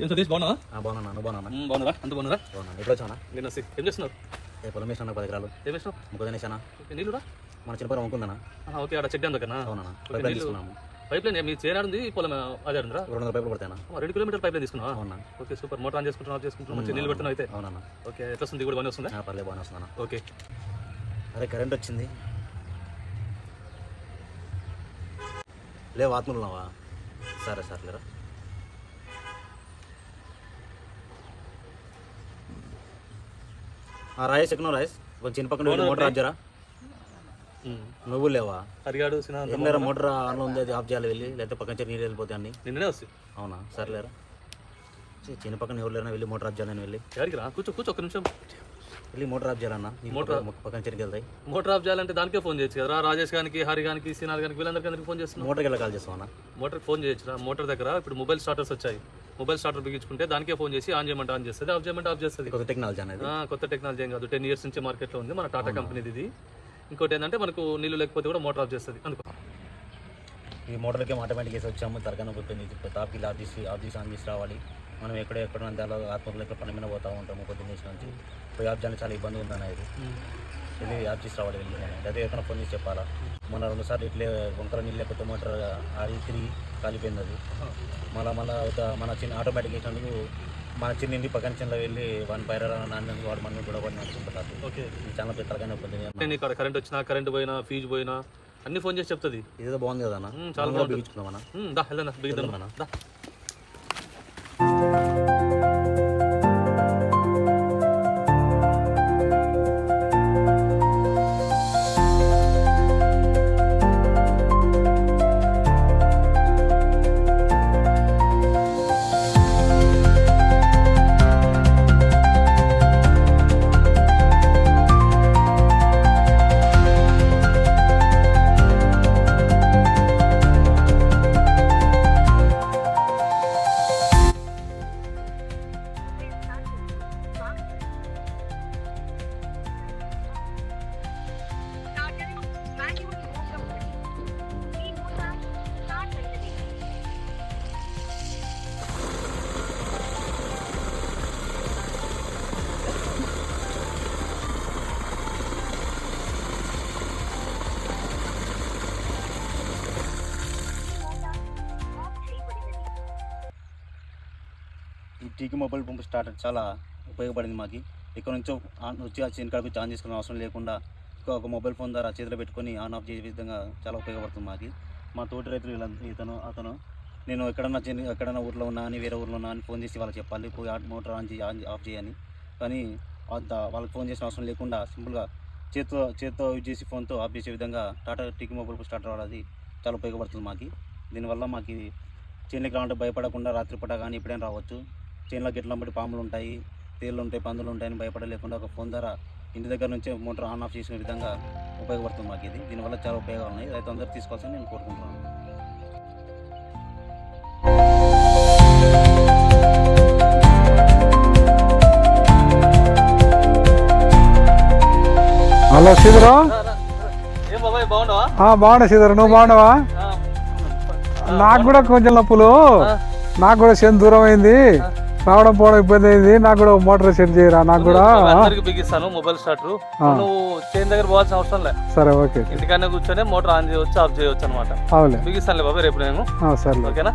ఏం సతీష్ బాగున్నా బాగున్నా నువ్వు బాగున్నా బాగున్నారా? అంత బాగున్నారా? బాగున్నా. ఎప్పుడు వచ్చానా నేను వస్తే ఏం చేస్తున్నారు? రేపు పొలం వేసిన పది ఎకరాలు? ఏం చేసినావు ముక్కదని వేసానా నీళ్ళురా మన చిన్నపరం అమ్ముకుందానా ఆహా, ఓకే ఆడ చెక్ డ్యామ్ దగ్గర అవునా తీసుకున్నాము. పైప్ లైన్ మీ చేరాడుంది పొలం అదే రెండు వందల పైపులు పడతానా రెండు కిలోమీటర్ పైప్ లైన్ తీసుకున్నావా? అవునా ఓకే సూపర్. మోటార్ ఆన్ చేసుకుంటున్నావు ఆఫ్ చేసుకుంటున్నావు మంచి నీళ్ళు పెడుతున్నావు అయితే. అవునా ఓకే ఎట్లా వస్తుంది? కూడా బాగానే వస్తుందా? పర్లేదు బాగానే వస్తుందన్నా ఓకే. అరే కరెంట్ వచ్చింది. లేవు ఆత్మలు ఉన్నావా? సరే సరే లేరా ఆ, రాయేష్ ఎక్కడ రాయేష్ కొంచెం చిన్న పక్కన వెళ్ళి మోటార్ ఆఫ్ చేయరా. నువ్వు లేవా? ఏం లేరా మోటార్ ఆన్లో ఉంది అది ఆఫ్ చేయాలి వెళ్ళి లేకపోతే పక్కన నుంచి నీళ్ళు వెళ్ళిపోతాయి అన్ని. నిన్ననే అవునా? సర్లేరా. చిన్న పక్కన ఎవరు లేరా వెళ్ళి మోటార్ ఆఫ్ చేయాలని వెళ్ళి. రా? కూర్చో కూర్చో ఒక్క నిమిషం. వెళ్ళి మోటార్ ఆఫ్ చేయాలన్నా. మోటార్ పక్క- పక్కన చెరికి వెళ్తాయి. మోటార్ ఆఫ్ చేయాలంటే దానికే ఫోన్ చేయొచ్చు కదా రాజేష్ గారికి హరి గారికి సినార్ గారికి వీళ్ళందరికీ ఫోన్ చేస్తున్నావు? మోటార్కి వెళ్ళి కాల్ చేస్తావా మోటార్ ఫోన్ చేయొచ్చురా? మోటార్ దగ్గర ఇప్పుడు మొబైల్ స్టార్టర్స్ వచ్చాయి. మొబైల్ స్టార్టర్ బిగించుకుంటే దానికే ఫోన్ చేసి ఆన్ చేయమంటే ఆన్ చేస్తుంది ఆఫ్ చేయమంటే ఆఫ్ చేస్తుంది. కొత్త టెక్నాలజీ అనేది. కొత్త టెక్నాలజీ ఏం కాదు. టెన్ ఇయర్స్ నుంచి మార్కెట్లో ఉంది. మన టాటా కంపెనీది ఇది. ఇంకోటి ఏంటంటే మనకు నీళ్ళు లేకపోతే కూడా మోటార్ ఆఫ్ చేస్తుంది. అందుకో ఈ మోటార్కి ఆటోమేటిక్ వేసి వచ్చాము. తరగన పుట్టింది తాపి ఆఫ్ చేసి ఆఫ్ చేసి ఆన్ చేసి రావాలి. మనం ఎక్కడ ఎక్కడ దానిలో ఆత్మకులు ఎక్కడ పని మీద పోతూ ఉంటాము పొద్దున్న చేసిన నుంచి. పోయి ఆఫ్ చేయడానికి చాలా ఇబ్బంది ఉంది అనేది వెళ్ళి ఆఫ్ చేసి రావాలి వెళ్ళి అదే ఎక్కడ ఫోన్ చేసి చెప్పాలా. మన రెండు సార్లు ఇట్లే వంకర నీళ్ళు లేకపోతే మోటార్ ఆడి తిరిగి కాలిపోయింది అది. మళ్ళీ మళ్ళీ మన చిన్న ఆటోమేటిక్ వేసినందుకు మన చిన్న ఇంటి పక్కన చిన్న వెళ్ళి వన్ పైర నాన్న వాడు మన కూడా పడిన ఓకే. ఛానల్ తలగానే పొద్దున్న నేను ఇక్కడ కరెంట్ వచ్చినా కరెంట్ పోయినా ఫీజు పోయినా అన్ని ఫోన్ చేసి చెప్తుంది. ఇదేదో బాగుంది కదా చాలా ఉమ్, దా వెళ్ళనా బిగిద్దాం? దా. ఈ టీకి మొబైల్ పంపు స్టార్టర్ చాలా ఉపయోగపడింది మాకు. ఇక్కడ నుంచో ఆన్ వచ్చి ఆ చిన్న ఆన్ చేసుకునే అవసరం లేకుండా ఇంకా ఒక మొబైల్ ఫోన్ ద్వారా చేతిలో పెట్టుకొని ఆన్ ఆఫ్ చేసే విధంగా చాలా ఉపయోగపడుతుంది మాకు. మా తోటి రైతులు ఇతను అతను. నేను ఎక్కడన్నా చిన్న ఎక్కడన్నా ఊర్లో ఉన్నా అని వేరే ఊర్లో ఉన్నా అని ఫోన్ చేసి వాళ్ళకి చెప్పాలి. పోయి మోటార్ ఆన్ చేయి ఆన్ ఆఫ్ చేయని. కానీ వాళ్ళకి ఫోన్ చేసిన అవసరం లేకుండా సింపుల్గా చేతితో చేతితో యూజ్ చేసి ఫోన్తో ఆఫ్ చేసే విధంగా టాటా టీకి మొబైల్ స్టార్టర్ వాడది చాలా ఉపయోగపడుతుంది మాకు. దీనివల్ల మాకు ఇది రావడం భయపడకుండా రాత్రిపూట కానీ ఎప్పుడైనా రావచ్చు. చేనులో గిట్ల బట్టి పాములు ఉంటాయి తేళ్ళు ఉంటాయి పందులు ఉంటాయని భయపడలేకుండా ఒక ఫోన్ ద్వారా ఇంటి దగ్గర నుంచే మోటార్ ఆన్ ఆఫ్ చేసిన విధంగా ఉపయోగపడుతుంది మాకు ఇది. దీనివల్ల చాలా ఉపయోగాలు ఉన్నాయి. రైతు అందరూ తీసుకోవాల్సింది నేను కోరుకుంటున్నాను. హలో బాగున్నావా? బాగున్నా శ్రీధరు. నువ్వు బాగున్నావా? నాకు కూడా కొంచెం నొప్పులు. నాకు కూడా చేను దూరం అయింది. రావడం పోవడం ఇబ్బంది అయింది. నాకు కూడా మోటార్ సెట్ చేయరా నాకు కూడా? అందరికి బిగిస్తాను మొబైల్ స్టార్టర్ నువ్వు చేన్ దగ్గర పోవాల్సిన అవసరం లే. సరే ఓకే. ఇంటికన్నా కూర్చొని మోటార్ ఆన్ చేయవచ్చు ఆఫ్ చేయవచ్చు అనమాట అవులే బిగిస్తానులే బాబాయ్ రేపు నేను. ఆ, సర్లే. ఓకేనా.